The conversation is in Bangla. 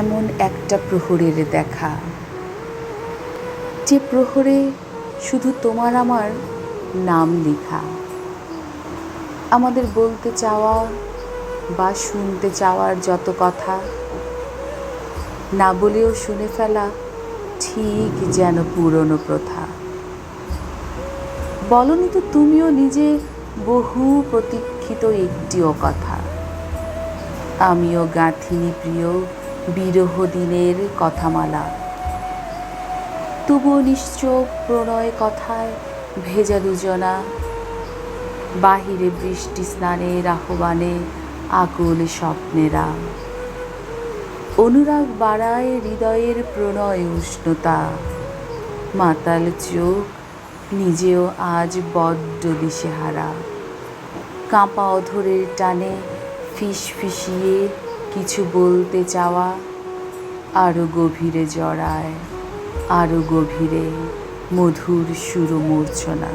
এমন একটা প্রহরের দেখা। যে প্রহরে শুধু তোমার আমার নাম লেখা। আমাদের বলতে চাওয়া বা শুনতে চাওয়ার যত কথা, না বলেও শুনে ফেলা ঠিক যেন পুরনো প্রথা। বলনি তো তুমিও নিজে বহু প্রতীক্ষিত একটিও কথা। আমিও গাঁথিনি প্রিয় বিরহ দিনের কথামালা। তবুও নিশ্চোপ প্রণয় কথায় ভেজা দুজনা। বাহিরে বৃষ্টি স্নানের আহ্বানে আকুল স্বপ্নেরা। অনুরাগ বাড়ায় হৃদয়ের প্রণয় উষ্ণতা। মাতাল চোখ নিজেও আজ বড্ড দিশেহারা। কাঁপা অধরের টানে ফিস ফিসিয়ে কিছু বলতে চাওয়া আরও গভীরে জড়ায় আরও গভীরে মধুর সুর মূর্ছনা